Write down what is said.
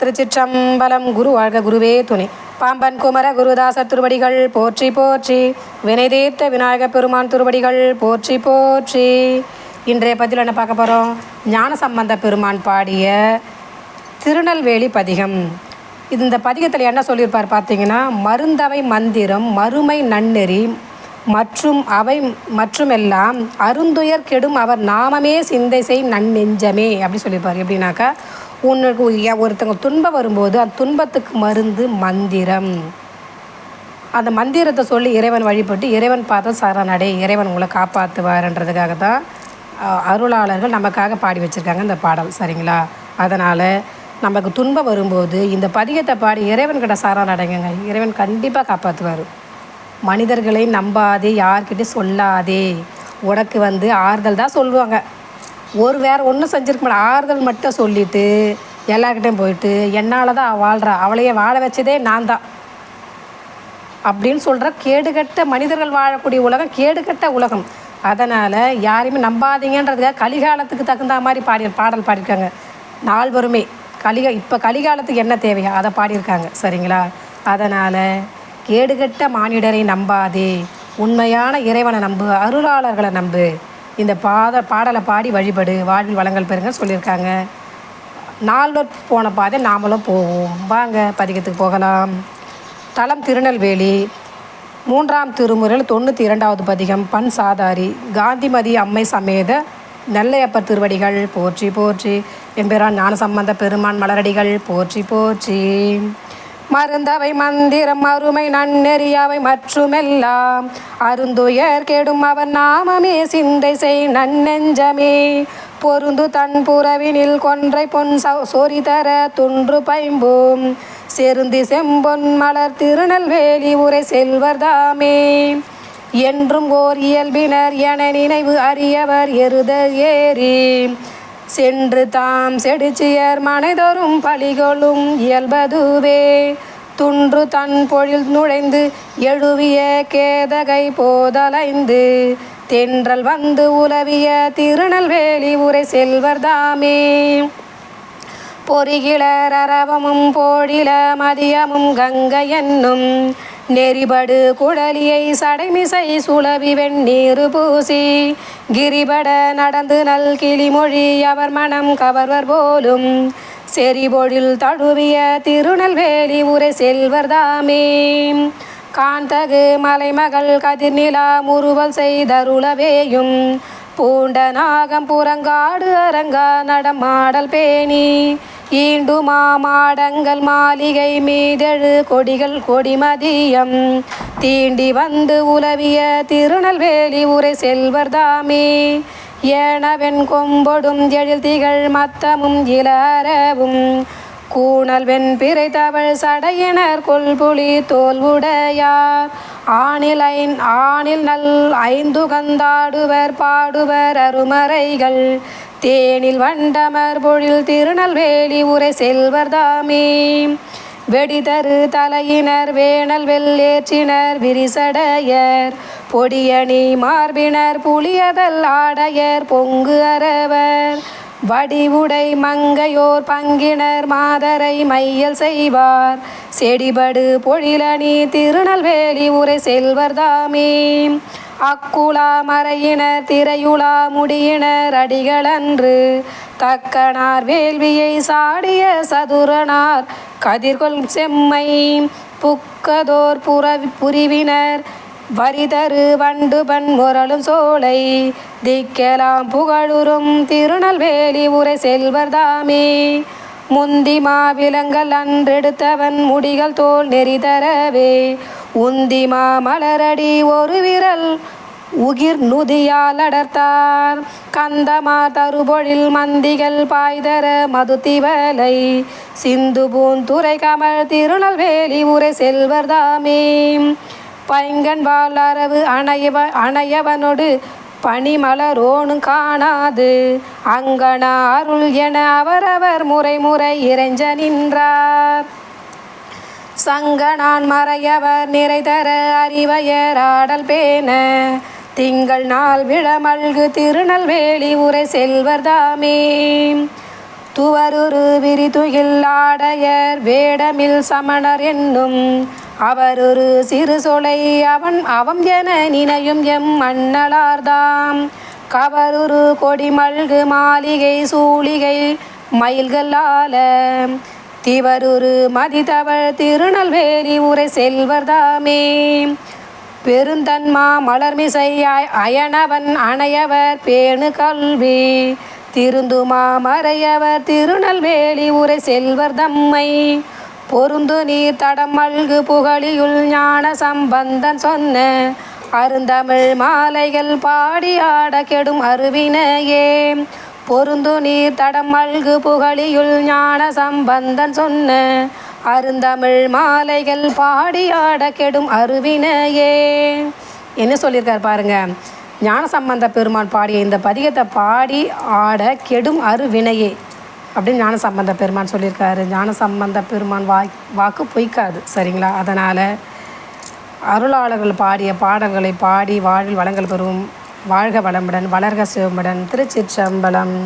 திருச்சிற்றம்பலம் குரு வாழ்க குருவே துணை. பாம்பன் குமர குருதாசர் திருவடிகள் போற்றி போற்றி. வினைதீர்த்த விநாயகப் பெருமான் திருவடிகள் போற்றி போற்றி. இன்றைய பதில் என்ன பார்க்க போகிறோம் ஞான சம்பந்த பெருமான் பாடிய திருநெல்வேலி பதிகம். இந்த பதிகத்தில் என்ன சொல்லியிருப்பார் பார்த்தீங்கன்னா மருந்தவை மந்திரம் மறுமை நன்னெறி மற்றும் அவை மற்றுமெல்லாம் அருந்துயர் கெடும் அவர் நாமமே சிந்தை செய் நன்னெஞ்சமே அப்படி சொல்லியிருப்பார். எப்படின்னாக்கா உனக்கு ஒருத்தங்க துன்பம் வரும்போது அந்த துன்பத்துக்கு மருந்து மந்திரம். அந்த மந்திரத்தை சொல்லி இறைவன் வழிபட்டு இறைவன் பார்த்தா சரணடை இறைவன் உங்களை காப்பாற்றுவார்ன்றதுக்காக தான் அருளாளர்கள் நமக்காக பாடி வச்சுருக்காங்க இந்த பாடல் சரிங்களா? அதனால் நமக்கு துன்பம் வரும்போது இந்த பதிகத்தை பாடி இறைவன்கிட்ட சரணடைங்க இறைவன் கண்டிப்பாக காப்பாற்றுவார் மனிதர்களை நம்பாதே யார்கிட்டயும் சொல்லாதே. உனக்கு வந்து ஆறுதல் தான் சொல்லுவாங்க. ஒரு வேறு ஒன்றும் செஞ்சுருக்க மாட்டேன் ஆறுதல் மட்டும் சொல்லிவிட்டு எல்லாருக்கிட்டையும் போயிட்டு என்னால் தான் வாழ்கிறா அவளையே வாழ வச்சதே நான் தான் அப்படின்னு சொல்கிற கேடுகட்ட மனிதர்கள் வாழக்கூடிய உலகம் கேடுகட்ட உலகம். அதனால் யாரையுமே நம்பாதீங்கன்றதுக்காக கலிகாலத்துக்கு தகுந்த மாதிரி பாடி பாடல் பாடியிருக்காங்க. நால்வருமே. கலிக இப்போ கலிகாலத்துக்கு என்ன தேவையோ அதை பாடியிருக்காங்க. சரிங்களா? அதனால் கேடுகட்ட மானிடரை நம்பாதே. உண்மையான இறைவனை நம்பு அருளாளர்களை நம்பு. இந்த பாத பாடலை பாடி வழிபடு வாழ்வில் வளங்கள் பெறுங்க சொல்லியிருக்காங்க. நால்வர் போன பாதை நாமளும் போவோம். வாங்க பதிகத்துக்கு போகலாம். தலம் திருநெல்வேலி மூன்றாம் திருமுறையில் தொண்ணூற்றி இரண்டாவது பதிகம் பண் சாதாரி காந்திமதி அம்மை சமேத நெல்லையப்பர் திருவடிகள் போற்றி போற்றி. எம்பெறான் ஞானசம்பந்த பெருமான் மலரடிகள் போற்றி போற்றி. மருந்தவை மந்திரம் அருமை நன்னெறியவை மற்றுமெல்லாம். அருந்துயர் கெடும் அவர் நாமமே சிந்தை செய் நன்னெஞ்சமே. பொருந்து தன் புறவினில் கொன்றை பொன் சௌ- சொறி தர துன்று பைம்பும். செருந்தி செம்பொன் மலர் திருநெல்வேலி உரை செல்வர்தாமே என்றும் ஓர் இயல்பினர் என நினைவு அறியவர் எருத ஏறி சென்று தாம் செடிச்சியர் மனைதொரும் பழிகளும் இயல்பதுவே. துன்று தன் பொழில் நுழைந்து எழுவிய கேதகை போதலைந்து தென்றல் வந்து உலவிய திருநெல்வேலி உரை செல்வர்தாமே பொறிகிளர் அரவமும் போடில மதியமும் கங்கை என்னும் நெறிபடு குடலியை சடைமிசை சுளவி வெண்ணீரு பூசி கிரிபட நடந்து நல் கிளிமொழி அவர் மனம் கவர்வர் போலும் செறிபொழில் தழுவிய திருநெல்வேலி உரை செல்வர்தாமே. காந்தகு மலைமகள் கதிர்நிலா முறுவல் செய்தருளவேயும். பூண்ட நாகம் புறங்காடு அரங்கா நடமாடல் பேணி. ஈண்டு மாமாடங்கள் மாளிகை மீதெழு கொடிகள் கொடிமதியம். தீண்டி வந்து உலவிய திருநெல்வேலி உரை செல்வர்தாமே. ஏனவென் கொம்பொடும் எழில் திகழ் மத்தமும் இலரவும் கூணல் வெண் பிறை தவழ் சடையினர் கொல்புலி தோல்வுடையார். ஆணில் ஐன் ஆணில் நல் ஐந்து கந்தாடுவர் பாடுவர் அருமறைகள். தேனில் வண்டமர் பொழில் திருநெல்வேலி உரை செல்வர்தாமே வெடிதரு தலையினர் வேணல் வெள்ளேற்றினர் விரிசடையர் பொடியணி மார்பினர் புளியதல் ஆடையர் பொங்கு அரவர் வடிவுடை மங்கையோர் பங்கினர் மாதரை மையல் செய்வார். செடிபடு பொழிலணி திருநெல்வேலி உரை செல்வர்தாமே அக்குலா மறையினர் திரையுலா முடியினர் அடிகளன்று. தக்கனார் வேள்வியை சாடிய சதுரனார் கதிர்கொள் செம்மை புக்கதோர் புற புரிவினர் வரிதரு வண்டு பண் முரளும் சோலை திக்கெலாம் புகழுறும் திருநெல்வேலி உரை செல்வர் தாமே. முந்தி மாவிலங்கள் அன்றெடுத்தவன் முடிகள் தோல் நெறிதரவே உந்தி மாமலரடி ஒரு விரல் உகிர் நுதியால் அடர்த்தார். கந்தமா தருபொழில் மந்திகள் பாய்தர மதுத்திவலை சிந்து பூந்துரை கமல் திருநெல்வேலி உரை செல்வர்தாமே பைங்கன் வாழரவு அணையவ அணையவனோடு பனிமலரோனும் காணாது. அங்கனா அருள் என அவரவர் முறை முறை இறைஞ்ச நின்றார். சங்கனான் மறையவர் நிறைதர அறிவையர் ஆடல் பேண. திங்கள் நாள் விழமல்கு திருநெல்வேலி உரை செல்வர்தாமே துவருரு விரிதுகில் ஆடையர் வேடமில் சமணர் என்னும் அவரொரு சிறு சொலை அவன் அவம் என நினையும் எம் மண்ணலார்தாம் கவருரு கொடிமல்கு மாளிகை சூளிகை மயில்களால திவருரு மதிதவள் திருநெல்வேலி உரை செல்வர்தாமே பெருந்தன்மா மலர்மிசையாய் அயனவன் அணையவர் பேணு கல்வி. திருந்துமா மறையவர் திருநெல்வேலி உரை செல்வர் தம்மை. பொருந்து நீர் தடம் மல்கு புகழியுள் ஞான சம்பந்தன் சொன்ன அருந்தமிழ் மாலைகள் பாடி ஆட கெடும் அருவினையே. பொருந்து நீர் தடம் மல்கு புகழியுள் ஞான சம்பந்தன் சொன்ன அருந்தமிழ் மாலைகள் பாடி ஆட கெடும் அருவினையே. என்ன சொல்லியிருக்கார் பாருங்க. ஞான சம்பந்த பெருமான் பாடிய இந்த பதிகத்தை பாடி ஆட கெடும் அருவினையே அப்படின்னு ஞான சம்பந்த பெருமான் சொல்லியிருக்காரு. ஞான சம்பந்த பெருமான் வா வாக்கு பொய்க்காது. சரிங்களா? அதனால் அருளாளர்கள் பாடிய பாடல்களை பாடி வாழ்வில் வளங்கள் பெறும். வாழ்க வளமுடன் வளர்க சிவமுடன். திருச்சிற்றம்பலம்.